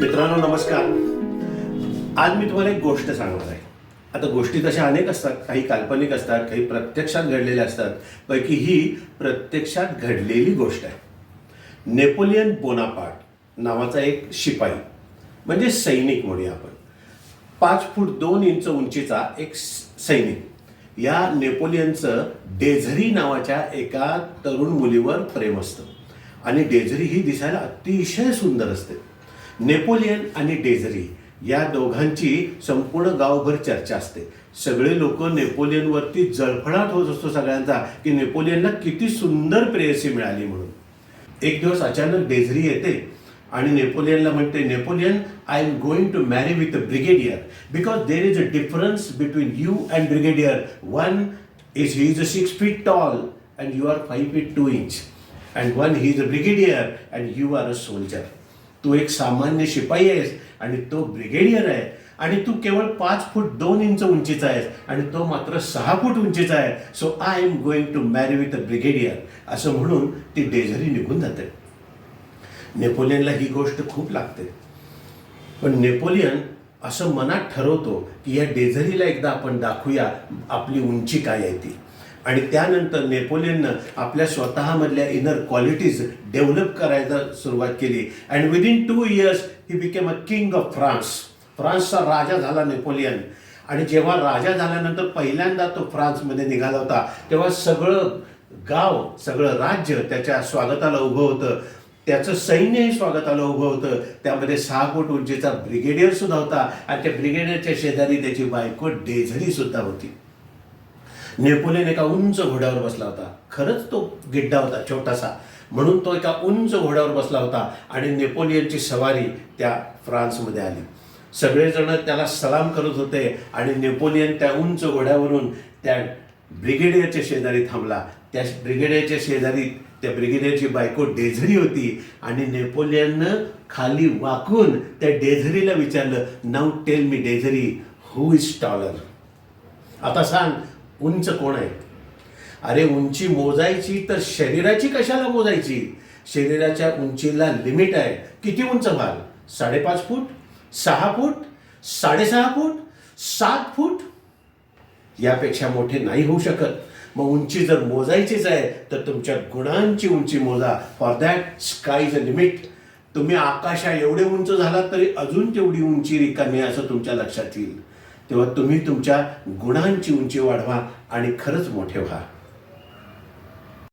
मित्रांनो नमस्कार. आज मी तुम्हाला एक गोष्ट सांगणार आहे. आता गोष्टी तशा अनेक असतात काही काल्पनिक असतात काही प्रत्यक्षात घडलेल्या असतात पैकी ही प्रत्यक्षात घडलेली गोष्ट आहे. नेपोलियन बोनापार्ट नावाचा एक शिपाई म्हणजे सैनिक म्हणूया आपण. पाच फूट दोन इंच उंचीचा एक सैनिक. या नेपोलियनचं डेझरी नावाच्या एका तरुण मुलीवर प्रेम असतं. आणि डेझरी ही दिसायला अतिशय सुंदर असते. नेपोलियन आणि डेझरी या दोघांची संपूर्ण गावभर चर्चा असते. सगळे लोक नेपोलियनवरती जळफळाट होत असतो सगळ्यांचा की नेपोलियनला किती सुंदर प्रेयसी मिळाली म्हणून. एक दिवस अचानक डेझरी येते आणि नेपोलियनला म्हणते Napoleon I am going to marry with a brigadier because there is a difference between you and brigadier one is he is a six feet tall and you are five feet two inch and one he is a brigadier and you are a soldier तू एक सामान्य शिपाई आहेस आणि तो brigadier आहे. आणि तू केवळ पाच फूट दोन इंच उंचीचा आहेस आणि तो मात्र सहा फूट उंचीचा आहे. So I am going to marry with a brigadier असं म्हणून ती डेझरी निघून जाते. नेपोलियनला ही गोष्ट खूप लागते. पण नेपोलियन असं मनात ठरवतो की या डेझरीला एकदा आपण दाखवूया आपली उंची काय आहे ती. आणि त्यानंतर नेपोलियननं आपल्या स्वतःमधल्या इनर क्वालिटीज डेव्हलप करायला सुरुवात केली. And within two years he became a king of France फ्रान्सचा राजा झाला नेपोलियन. आणि जेव्हा राजा झाल्यानंतर पहिल्यांदा तो फ्रान्समध्ये निघाला होता तेव्हा सगळं गाव सगळं राज्य त्याच्या स्वागताला उभं होतं. त्याचं सैन्यही स्वागताला उभं होतं. त्यामध्ये सहा फूट उंचीचा ब्रिगेडियर सुद्धा होता. आणि त्या ब्रिगेडियरच्या शेजारी त्याची बायको डेझरी सुद्धा होती. नेपोलियन एका उंच घोड्यावर बसला होता. खरंच तो गिड्डा होता छोटासा. म्हणून तो एका उंच घोड्यावर बसला होता आणि नेपोलियनची सवारी त्या फ्रान्समध्ये आली. सगळेजण त्याला सलाम करत होते आणि नेपोलियन त्या उंच घोड्यावरून त्या ब्रिगेडियरच्या शेजारी थांबला. त्या ब्रिगेडियरच्या शेजारी त्या ब्रिगेडियरची बायको डेझरी होती आणि नेपोलियननं खाली वाकून त्या डेझरीला विचारलं now tell me Desiree who is taller? आता सांग उंच कोण आहे? अरे उंची मोजायची तर शरीराची कशाला मोजायची? शरीराच्या उंचीला लिमिट आहे. किती उंच व्हाल साडेपाच फूट? सहा फूट? साडेसहा फूट? सात फूट? यापेक्षा मोठे नाही होऊ शकत. मग उंची जर मोजायचीच आहे तर तुमच्या गुणांची उंची मोजा. For that sky is a limit तुम्ही आकाशा एवढे उंच झालात तरी अजून तेवढी उंची रिकामी आहे असं तुमच्या लक्षात येईल. तेव्हा तुम्ही तुमच्या गुणांची उंची वाढवा आणि खरंच मोठे व्हा.